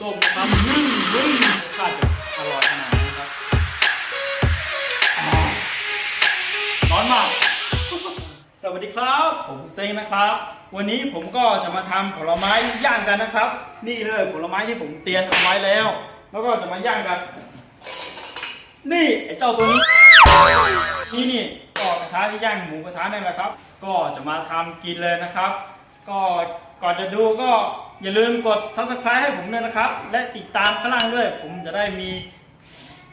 ส้มนะครับอืมอืมรสชาติจะอร่อยขนาดนี้ครับร้อนมาก สวัสดีครับ ผมเซ็งนะครับ วันนี้ผมก็จะมาทำผลไม้ย่างกันนะครับ นี่เลยผลไม้ที่ผมเตรียมเอาไว้แล้ว แล้วก็จะมาย่างกัน นี่ไอ้เจ้าตัวนี้นี่นี่ก็กระทะที่ย่างหมูกระทะนั่นแหละครับ ก็จะมาทำกินเลยนะครับ ก็ก่อนจะดูก็ อย่าลืมกด subscribe ให้ผมด้วยนะครับ และติดตามข้างล่างด้วย ผมจะได้มี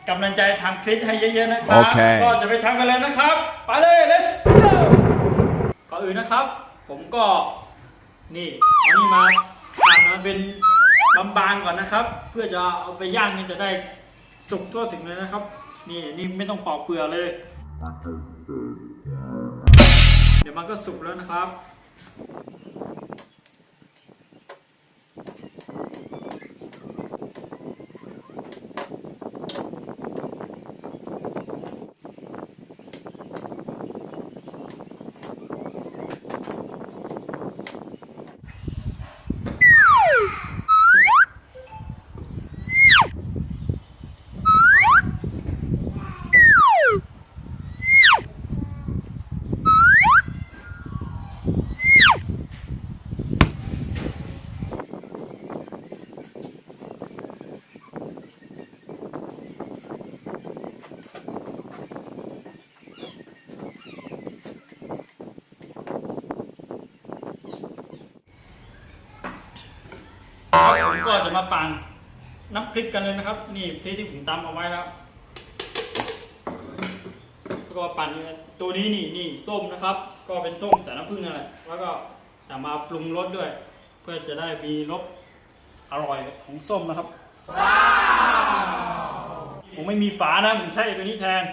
กำลังใจทำคลิปให้เยอะๆนะครัโอเคก็จะไปทำกันเลยนะครับ ไปเลย let's go ก่อนอื่นนะครับ ผมก็นี่เอานี่มาหั่นมาเป็นบางๆก่อนนะครับ เพื่อจะเอาไปย่างนี่จะได้สุกทั่วถึงเลยนะครับ นี่นี่ไม่ต้องปอกเปลือกเลย เดี๋ยวมันก็สุกแล้วนะครับ ผมก็จะมาปั่นน้ำพริกกันเลยนะครับ นี่พริกที่ผมตำเอาไว้แล้วแล้วก็ปั่นตัวนี้นี่นี่ส้มนะครับ ก็เป็นส้มสายน้ำผึ้งนั่นแหละแล้วก็จะมาปรุงรสด้วย เพื่อจะได้มีรสอร่อยของส้มนะครับผมไม่มีฝานะผมใช้ตัวนี้แทน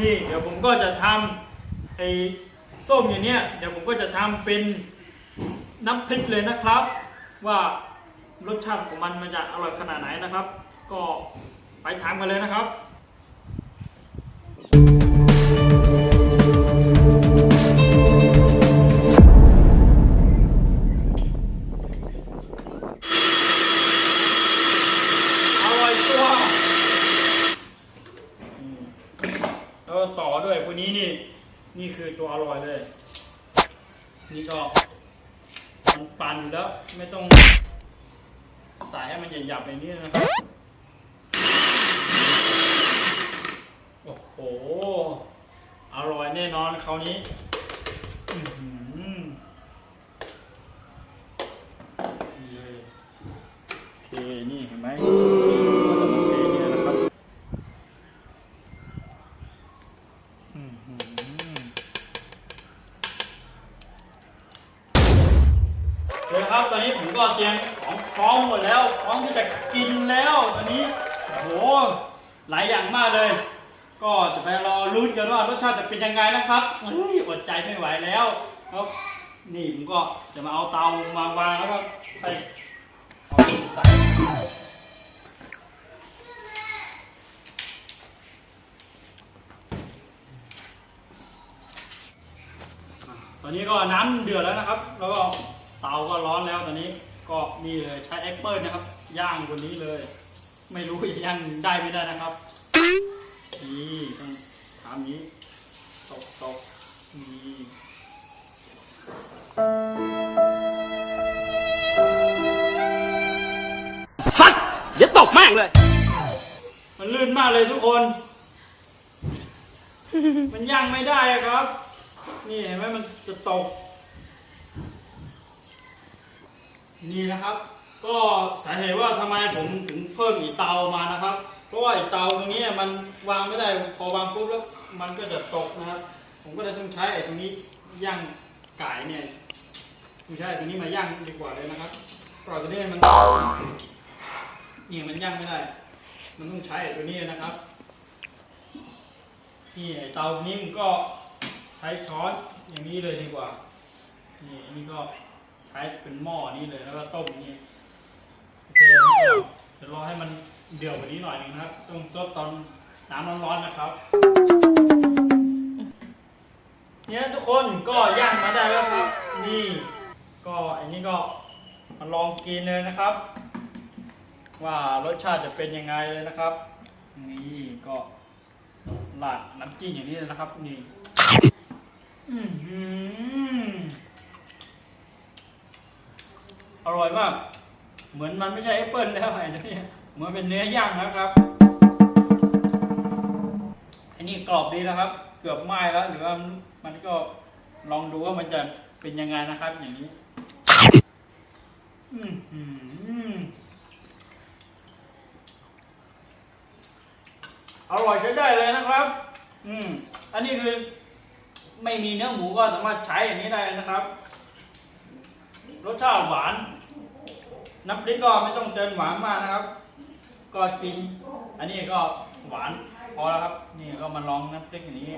นี่เดี๋ยวผมก็จะทำไอ้ส้มอย่างเนี้ยเดี๋ยวผมก็จะทำเป็นน้ำพริกเลยนะครับ ว่ารสชาติของมันมันจะอร่อยขนาดไหนนะครับ ก็ไปทำกันเลยนะครับ ต่อด้วยพวกนี้นี่นี่คือตัวอร่อยเลย นี่ก็มันปั่นแล้วไม่ต้องใส่ให้มันหยับๆอย่างนี้นะครับโอ้โหอร่อยแน่นอนคราวนี้อื้อหือนี่เลยโอเค นี่เห็นไหมก็จะมาเทเนี่ยนะครับ อื้อหือ เดี๋ยวครับตอนนี้ผมก็เตรียมของพร้อมหมดแล้ว พร้อมที่จะกินแล้วตอนนี้โอ้โหหลายอย่างมากเลย ก็จะไปรอลุ้นกันว่ารสชาติจะเป็นยังไงนะครับเฮ้ยอดใจไม่ไหวแล้วครับนี่ผมก็จะมาเอาเตามาวางแล้วก็ไปเอาใส่ ตอนนี้ก็น้ำเดือดแล้วนะครับ แล้วก็เตาก็ร้อนแล้วตอนนี้ก็นี่เลยใช้แอปเปิลนะครับ ย่างบนนี้เลย ไม่รู้จะย่างได้ไม่ได้นะครับนี่ต้องทำนี้ตกตกนี่สัตว์เดี๋ยวตบแม่งเลย มันลื่นมากเลยทุกคน มันย่างไม่ได้ครับ นี่เห็นไหมมันจะตก นี่นะครับ ก็สาเหตุว่าทำไมผมถึงเพิ่มอีกเตามานะครับ เพราะว่าอีกเตาตรงนี้มันวางไม่ได้พอวางปุ๊บแล้วมันก็จะตกนะครับ ผมก็เลยต้องใช้ไอ้ตรงนี้ย่างไก่เนี่ยผมใช้ไอ้ตรงนี้มาย่างดีกว่าเลยนะครับเพราะตัวนี้มันนี่มันย่างไม่ได้ มันต้องใช้ไอ้ตัวนี้นะครับนี่ไอ้เตานี้มันก็ ใช้ช้อนอย่างนี้เลยดีกว่า นี่นี่ก็ใช้เป็นหม้อนี้เลยแล้วก็ต้มนี่โอเคเดี๋ยวรอให้มันเดือดกว่านี้หน่อยนึงนะครับ ต้องซดตอนน้ำร้อนๆนะครับ เนี่ยทุกคนก็ย่างมาได้แล้วครับ นี่ ก็อันนี้ก็มาลองกินเลยนะครับ ว่ารสชาติจะเป็นยังไงเลยนะครับ นี่ก็ราดน้ำจิ้มอย่างนี้เลยนะครับ นี่ อร่อยมาก เหมือนมันไม่ใช่แอปเปิลแล้วไอ้นี่เหมือนเป็นเนื้อย่างนะครับ อันนี้กรอบดีนะครับ เกือบไหม้แล้ว หรือว่ามันก็ลองดูว่ามันจะเป็นยังไงนะครับ อย่างนี้อื้อหืออร่อยใช้ได้เลยนะครับ อืม อันนี้คือ ไม่มีเนื้อหมูก็สามารถใช้อย่างนี้ได้นะครับ รสชาติหวาน น้ำพริกก็ไม่ต้องเติมหวานมากนะครับ ก็กิน อันนี้ก็หวานพอแล้วครับ นี่ก็มาลองน้ำพริกอย่างนี้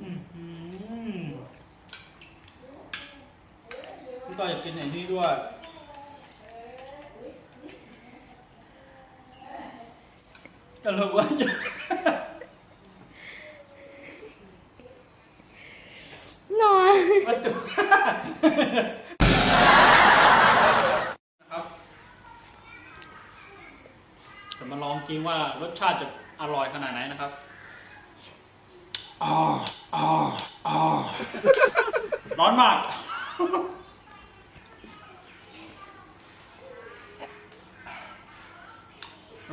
อื้อหือพี่ก็อยากกินอย่างนี้ด้วยตลกว่าจะ นอน ประตูนะครับ จะมาลองกินว่ารสชาติจะอร่อยขนาดไหนนะครับอ๋ออ๋ออ๋อร้อนมาก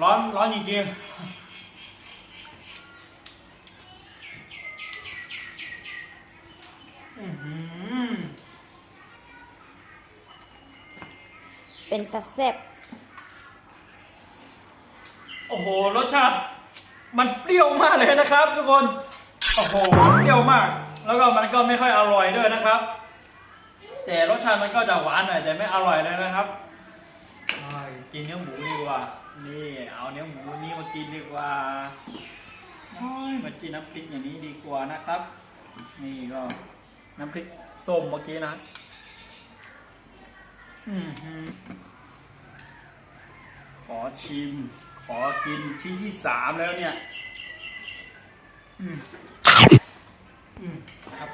ร้อนร้อนจริงๆอื้อหือเป็นตะเซ็บ โอ้โหรสชาติมันเปรี้ยวมากเลยนะครับ ทุกคนโอ้โหเปรี้ยวมาก แล้วก็มันก็ไม่ค่อยอร่อยด้วยนะครับ แต่รสชาติมันก็จะหวานหน่อยแต่ไม่อร่อยเลยนะครับอ้ายกินเนื้อหมูดีกว่า นี่เอาเนื้อหมูนี่มากินดีกว่าโอ้ยมาจิ้มน้ำพริกอย่างนี้ดีกว่านะครับ นี่ก็น้ำพริกส้มเมื่อกี้นะอือหือขอชิม ขอกินชิ้นที่สามแล้วเนี่ยอืมอืมครับ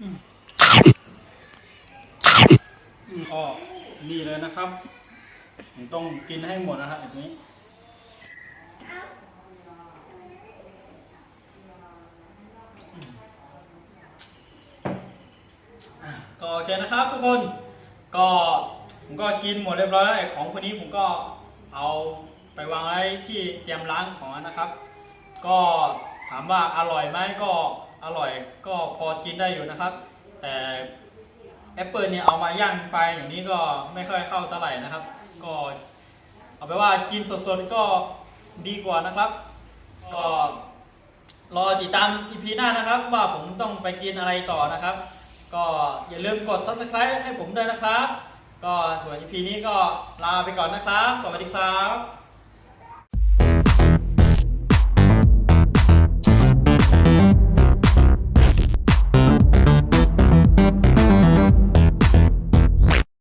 อืมอืมก็นี่เลยนะครับต้องกินให้หมดนะครับแบบนี้ก็โอเคนะครับทุกคนก็ ผมก็กินหมดเรียบร้อยแล้วไอ้ของคนนี้ผมก็เอาไปวางไว้ที่เตรียมล้างของนะครับ ก็ถามว่าอร่อยไหมก็อร่อยก็พอกินได้อยู่นะครับ แต่แอปเปิลเนี่ยเอามาย่างไฟอย่างนี้ก็ไม่ค่อยเข้าเท่าไหร่นะครับ ก็เอาไปว่ากินสดๆก็ดีกว่านะครับ ก็รอติดตามอีพีหน้านะครับ ว่าผมต้องไปกินอะไรต่อนะครับ ก็อย่าลืมกด subscribe ให้ผมด้วยนะครับ ก็ส่วน EP นี้ก็ลาไปก่อนนะครับ สวัสดีครับ